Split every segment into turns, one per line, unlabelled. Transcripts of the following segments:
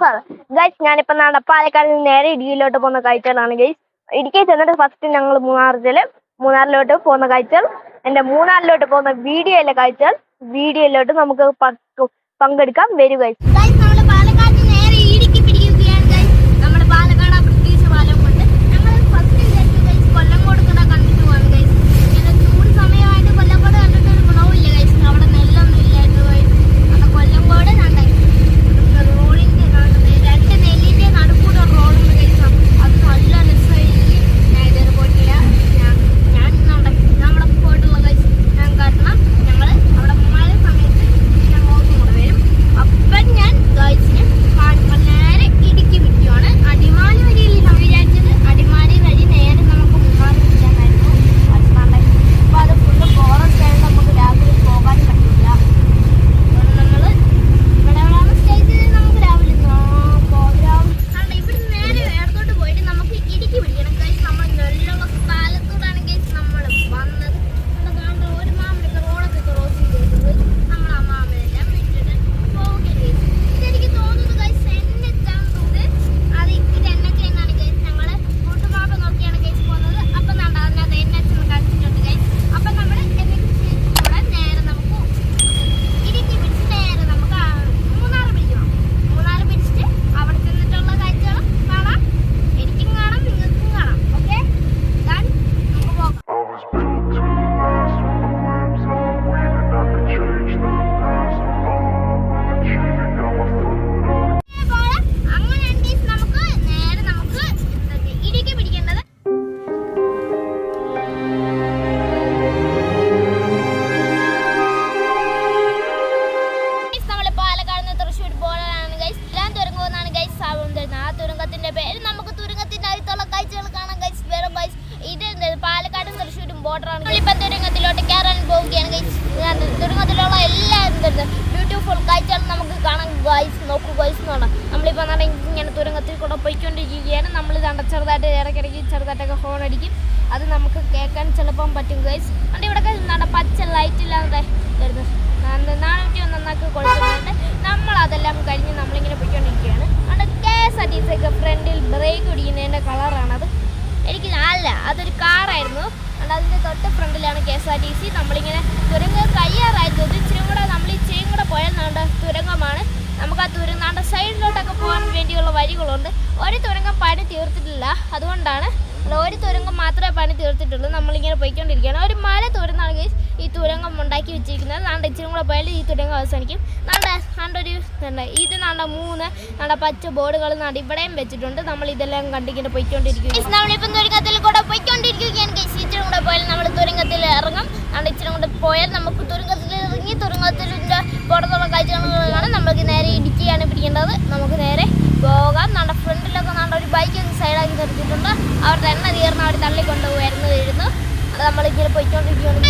Sir guys ഞാനിപ്പോ നാളെ പാലക്കാട് നിന്ന് നേരെ ഇടുക്കിയിലോട്ട് പോകുന്ന കാഴ്ചകളാണ് ഗൈസ് ഇടുക്കി ചെന്നിട്ട് ഫസ്റ്റ് ഞങ്ങൾ മൂന്നാറിൽ മൂന്നാറിലോട്ട് പോകുന്ന കാഴ്ചകൾ എന്റെ മൂന്നാറിലോട്ട് പോകുന്ന വീഡിയോയിലെ കാഴ്ചകൾ വീഡിയോയിലോട്ട് നമുക്ക് പങ്ക്- പങ്കെടുക്കാം. വരൂ ഗൈസ് ബോർഡറാണ് ഇപ്പം തുരങ്കത്തിലോട്ട് കയറാൻ പോവുകയാണ് തുരങ്കത്തിലുള്ള എല്ലാ ബ്യൂട്ടിഫുൾ കാഴ്ചകൾ നമുക്ക് കാണാൻ ഗൈസ് നോക്കൂ ഗൈസ് എന്ന് നമ്മളിപ്പോൾ പറഞ്ഞാൽ ഇങ്ങനെ തുരങ്കത്തിൽ കൂടെ പോയിക്കൊണ്ടിരിക്കുകയാണ്. നമ്മൾ കണ്ട ചെറുതായിട്ട് ഇടയ്ക്കിടയ്ക്ക് ചെറുതായിട്ടൊക്കെ ഹോൺ അടിക്കും. അത് നമുക്ക് കേൾക്കാൻ ചിലപ്പം പറ്റും ഗൈസ് അതുകൊണ്ട് ഇവിടെ നട പച്ച ലൈറ്റ് ഇല്ലാതെ വരുന്നത്. നാനൂറ്റി ഒന്നൊന്നൊക്കെ കൊടുക്കുന്നുണ്ട് നമ്മൾ അതെല്ലാം കഴിഞ്ഞ് നമ്മളിങ്ങനെ പോയിക്കൊണ്ടിരിക്കുകയാണ്. അതുകൊണ്ട് കെ എസ് ഫ്രണ്ടിൽ ബ്രേക്ക് പിടിക്കുന്നതിന്റെ കളറാണത് എനിക്ക് അല്ല അതൊരു കാറായിരുന്നു അതുകൊണ്ട് അതിന്റെ തൊട്ട് ഫ്രണ്ടിലാണ് K S R T C. നമ്മളിങ്ങനെ തുരങ്കം തോന്നി ഇച്ചിരി കൂടെ നമ്മൾ ഇച്ചിരിയും കൂടെ പോയാൽ നാണ്ട തുരങ്കമാണ്. നമുക്ക് ആ തുരങ്കാണ്ട സൈഡിലോട്ടൊക്കെ പോകാൻ വേണ്ടിയുള്ള വഴികളുണ്ട്. ഒരു തുരങ്കം പണി തീർത്തിട്ടില്ല. അതുകൊണ്ടാണ് ഒരു തുരങ്കം മാത്രമേ പണി തീർത്തിട്ടുള്ളൂ. നമ്മളിങ്ങനെ പോയിക്കൊണ്ടിരിക്കുകയാണ്. ഒരു മല തുരന്നാണ് guys ഈ തുരങ്കം ഉണ്ടാക്കി വെച്ചിരിക്കുന്നത്. അതുകൊണ്ട് ഇച്ചിരി കൂടെ പോയാൽ ഈ തുരങ്കം അവസാനിക്കും. നാണ്ട നല്ലൊരു ഇതുണ്ട് ഇത് നല്ല മൂന്ന് നല്ല പച്ച ബോർഡുകൾ നാണ്ട ഇവിടെയും വെച്ചിട്ടുണ്ട്. നമ്മൾ ഇതെല്ലാം കണ്ടിങ്ങനെ പോയിക്കൊണ്ടിരിക്കും നമ്മളിപ്പം തുരങ്കത്തിൽ കൂടെ പോയിക്കൊണ്ടിരിക്കുകയാണ്. ഇച്ചിരി കൂടെ പോയാൽ നമ്മൾ തുരങ്കത്തിൽ ഇറങ്ങും. നമ്മൾ ഇച്ചിരി കൂടെ പോയാൽ നമുക്ക് തുരങ്കത്തിൽ ഇറങ്ങി തുരങ്കത്തിന്റെ പുറത്തുള്ള കാഴ്ചകളാണ് നമ്മൾക്ക് നേരെ ഇടുക്കിയാണ് പിടിക്കേണ്ടത് നമുക്ക് നേരെ പോകാം. നമ്മുടെ ഫ്രണ്ടിലൊക്കെ നമ്മുടെ ഒരു ബൈക്ക് സൈഡാക്കി നിർത്തിയിട്ടുണ്ട്. അവരുടെ എണ്ണ തീർന്ന് അവർ തള്ളിക്കൊണ്ട് വരുന്നു അത് നമ്മളിങ്ങനെ പോയിക്കൊണ്ടിരിക്കുകയാണ്.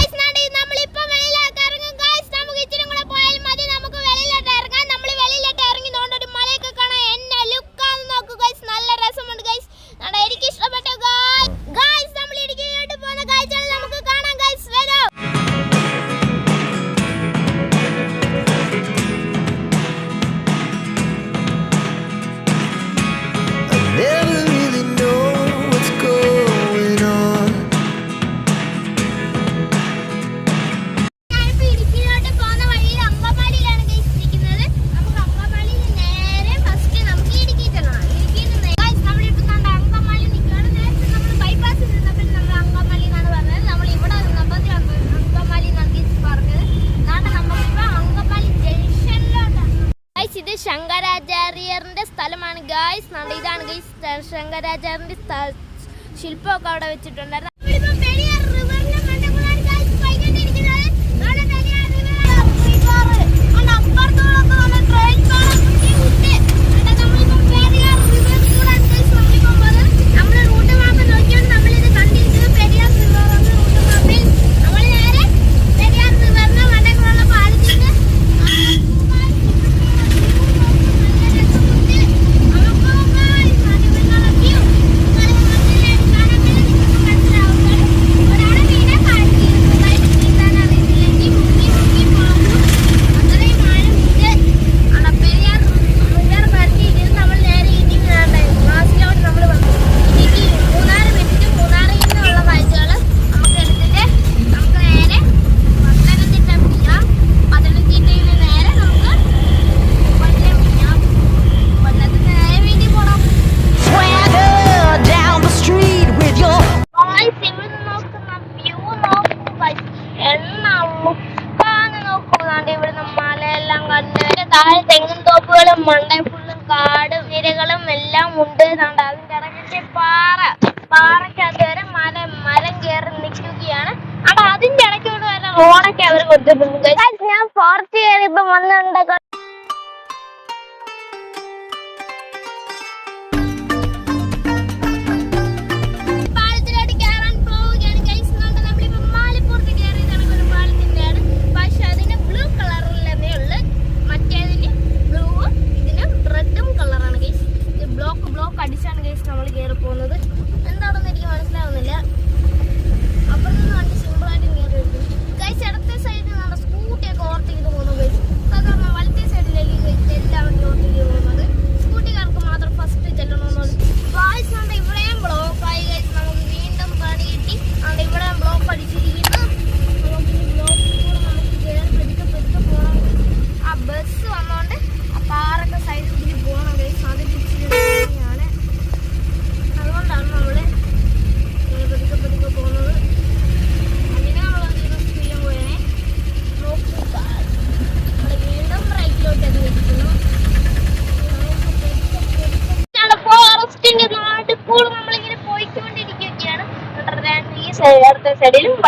വെച്ചിട്ടുണ്ടായിരുന്നു വരെ അവർ കൊടുത്തിട്ടുണ്ട്. ഞാൻ ഫോർത്ത് ഇയർ ഇപ്പൊ വന്നിട്ടുണ്ട്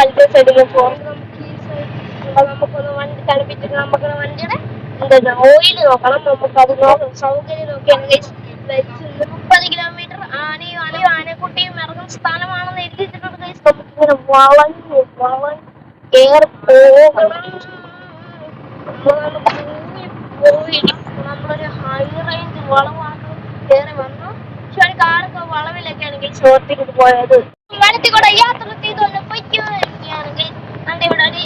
വലത്തെ സൈഡിലും പോകും. നമുക്കൊന്ന് വണ്ടി തണുപ്പിച്ചിട്ട് നമുക്ക് വണ്ടിയുടെ എന്താ ഓയിൽ നോക്കണം. നമുക്ക് അത് നോക്കണം സൗകര്യം നോക്കിയാണ് മുപ്പത് കിലോമീറ്റർ ആനയും ആനയും ആനക്കുട്ടിയും ഇറങ്ങുന്ന സ്ഥലമാണെന്ന് എഴുതിയിട്ടുണ്ട് guys. നമുക്കിങ്ങനെ വളഞ്ഞു വളഞ്ഞു കേറി പോകണം. നമ്മൾ മുങ്ങി പോയി. നമ്മളൊരു ഹൈ റേഞ്ച് വളവാണ് കയറി വന്നു. പക്ഷെ കാറൊക്കെ വളവിലൊക്കെയാണ് ഗൈസ് ഓർത്തിട്ട് പോയത്. വലത്തിൽ കൂടെ യാത്ര നമ്മുടെ ഇവിടെ ഒരു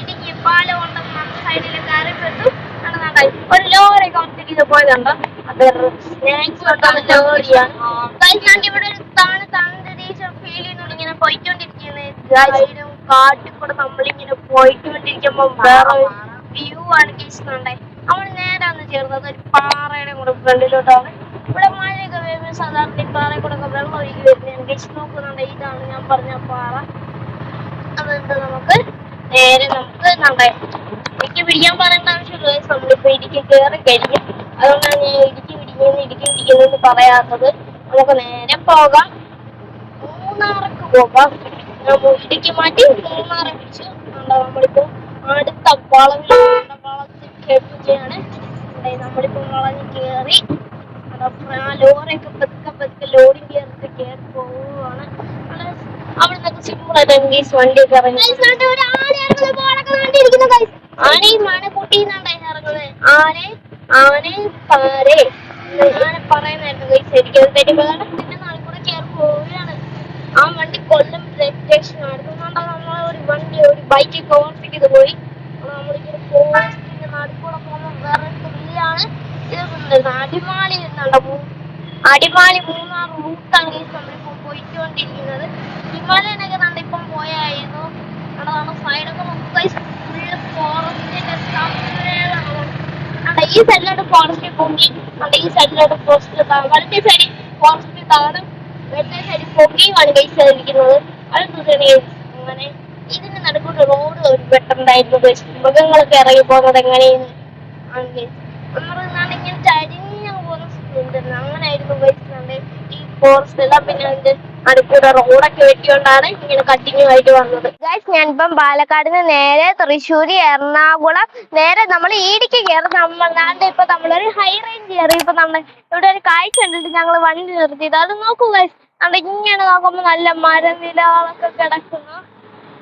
ഇടുക്കി പാലം ഉണ്ടെന്ന് നമ്മുടെ സൈഡിൽ കയറി പെട്ടു. നടന്നാണ്ടായി ഒരു ലോറി ഓർത്തിട്ട് പോയതുണ്ടോ അത് സ്നാക്സ് കൊണ്ടാണ് ലോറിയാണ്. ഞാൻ ഇവിടെ ഒരു തണുത്ത അന്തരീക്ഷം ഫീൽ ചെയ്യുന്നുണ്ട്. ഇങ്ങനെ പോയിക്കൊണ്ടിരിക്കുന്നത് കാട്ടിൽ കൂടെ നമ്മളിങ്ങനെ പോയിക്കൊണ്ടിരിക്കുമ്പോ വേറെ വ്യൂ ആണ് കണ്ടേ. നമ്മൾ നേരാന്ന് ചേർന്നത് ഒരു പാറയുടെ കൂടെ ഫ്രണ്ടിലോട്ടാണ്. ഇവിടെ മഴയൊക്കെ വരുമ്പോൾ സാധാരണ പാറയിൽ കൂടെ വെള്ളം ഒഴുകി വരുന്നതാണ്. ഗൈസ് നോക്കുന്നുണ്ട്? ഇതാണ് ഞാൻ പറഞ്ഞ പാറ. അതുകൊണ്ട് നമുക്ക് നേരെ നമുക്ക് നമ്മുടെ ഇടുക്കി പിടിക്കാൻ പറയേണ്ട ആവശ്യമില്ല guys. നമ്മളിപ്പോ ഇടുക്കി കയറി കഴിഞ്ഞു. അതുകൊണ്ടാണ് ഞാൻ ഇടുക്കി പിടിക്കുന്നു ഇടുക്കി പിടിക്കുന്നു എന്ന് പറയാത്തത്. നമുക്ക് നേരെ പോകാം. മൂന്നാർക്ക് പോകാം. നമ്മൾ ഇടുക്കി മാറ്റി മൂന്നാറെ പിടിച്ചു കണ്ടോ നമ്മളിപ്പോ അടുത്ത വളവിൽ വളത്തിൽ കെട്ടിയാണ് നമ്മളിപ്പോ വളഞ്ഞ് കയറി ലോറിയൊക്കെ പതുക്കെ പതുക്കെ ലോഡിങ് കയറി കയറി പോവുകയാണ് നമ്മൾ അവിടെ ആനയും ആനക്കുട്ടിന്നാണ് ഇറങ്ങുന്നത്. പാരെ. ആന പറയുന്നായിരുന്നു ഗൈസ് എനിക്ക് അത് തെറ്റിപ്പോയാണ് പിന്നെ നാളെ കൂടെ കയറി പോവുകയാണ്. ആ വണ്ടി കൊല്ലം രജിസ്ട്രേഷൻ അടുത്തുകൊണ്ടാണ് നമ്മൾ ഒരു വണ്ടി ഒരു ബൈക്ക് ചെയ്ത് പോയി. നമ്മളിങ്ങനെ പോസ്റ്റിന്റെ നടുക്കൂടെ പോകുമ്പോൾ വേറെ ഇത് എന്നുണ്ട് അടിമാലി മൂന്നാർ റൂട്ടാണ് ഗൈസ് നമ്മളിപ്പോൾ പോയിക്കൊണ്ടിരിക്കുന്നത്. ഹിമാലയൻ പോയായിരുന്നു. അവിടെ സൈഡൊക്കെ നമുക്ക് ഫുള്ള് ഫോറസ്റ്റിന്റെ അവിടെ ഈ സൈഡിലോട്ട് ഫോറസ്റ്റ് പൊങ്ങി. അവിടെ ഈ സൈഡിലോട്ട് ഫോറസ്റ്റ് വലത്തെ സൈഡിൽ ഫോറസ്റ്റ് താഴും വലത്തെ സൈഡിൽ പൊങ്ങിയുമാണ് ഗൈസ് ഇരിക്കുന്നത്. അത് അങ്ങനെ ഇതിന് നടുക്കൂട്ട് റോഡ് ഒരു വെട്ടുണ്ടായിരുന്നു മൃഗങ്ങളൊക്കെ ഇറങ്ങി പോകുന്നത് എങ്ങനെയെന്ന് ആണ് ചരിഞ്ഞു അങ്ങനെ ആയിരുന്നു നമ്മുടെ ഈ ഫോറസ്റ്റ് എല്ലാം പിന്നെ അതിന്റെ അടുക്കൂടെ റോഡൊക്കെ വെട്ടിക്കൊണ്ടാണ് ഇങ്ങനെ കണ്ടിന്യൂ ആയിട്ട് വന്നത്. ഗൈസ് ഞാനിപ്പം പാലക്കാടിന് നേരെ തൃശ്ശൂര് എറണാകുളം നേരെ നമ്മൾ ഇടിക്ക് കയറി നമ്മളാണ്ട് ഇപ്പൊ നമ്മളൊരു ഹൈ റേഞ്ച് കയറി ഇപ്പൊ നമ്മൾ ഇവിടെ ഒരു കാഴ്ച കണ്ടിട്ട് ഞങ്ങൾ വണ്ടി നിർത്തിയത്. അത് നോക്കൂ ഗൈസ് അവിടെ ഇങ്ങനെ നോക്കുമ്പോ നല്ല മരനിലകളൊക്കെ കിടക്കുന്നു.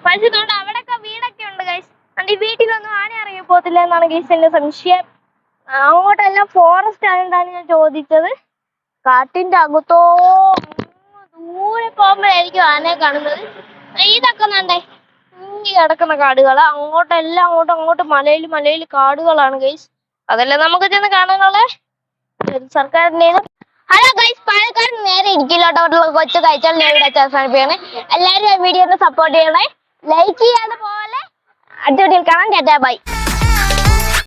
പക്ഷെ അവിടെ ഒക്കെ വീടൊക്കെ ഉണ്ട് ഗൈസ് അതുകൊണ്ട് ഈ വീട്ടിലൊന്നും ആന ഇറങ്ങി പോകത്തില്ല എന്നാണ് ഗൈസ് എന്റെ സംശയം. അങ്ങോട്ടെല്ലാം ഫോറസ്റ്റ് ആയതുകൊണ്ടാണ് ഞാൻ ചോദിച്ചത്? കാട്ടിന്റെ അകത്തോ? ദൂരെ പോകുമ്പോഴായിരിക്കും ആനയെ കാണുന്നത്. ഇതൊക്കെ നണ്ടേ ഇങ്ങി കിടക്കുന്ന കാടുകളാ. അങ്ങോട്ടെല്ലാം അങ്ങോട്ടും അങ്ങോട്ട് മലയിൽ മലയിൽ കാടുകളാണ് ഗൈസ് അതെല്ലാം നമുക്ക് ചെന്ന് കാണാനുള്ള? സർക്കാരിന്റെ ഹലോ ഗൈസ് പാലക്കാട് നേരെ ഇടുക്കിയിലോട്ടുള്ള കൊച്ചു കഴിച്ചാൽ ഇവിടെ വെച്ച് എല്ലാവരും വീഡിയോ സപ്പോർട്ട് ചെയ്യണേ. ലൈക്ക് ചെയ്യാതെ പോലെ അടുത്ത വീഡിയോയിൽ ചേട്ടാ ബൈ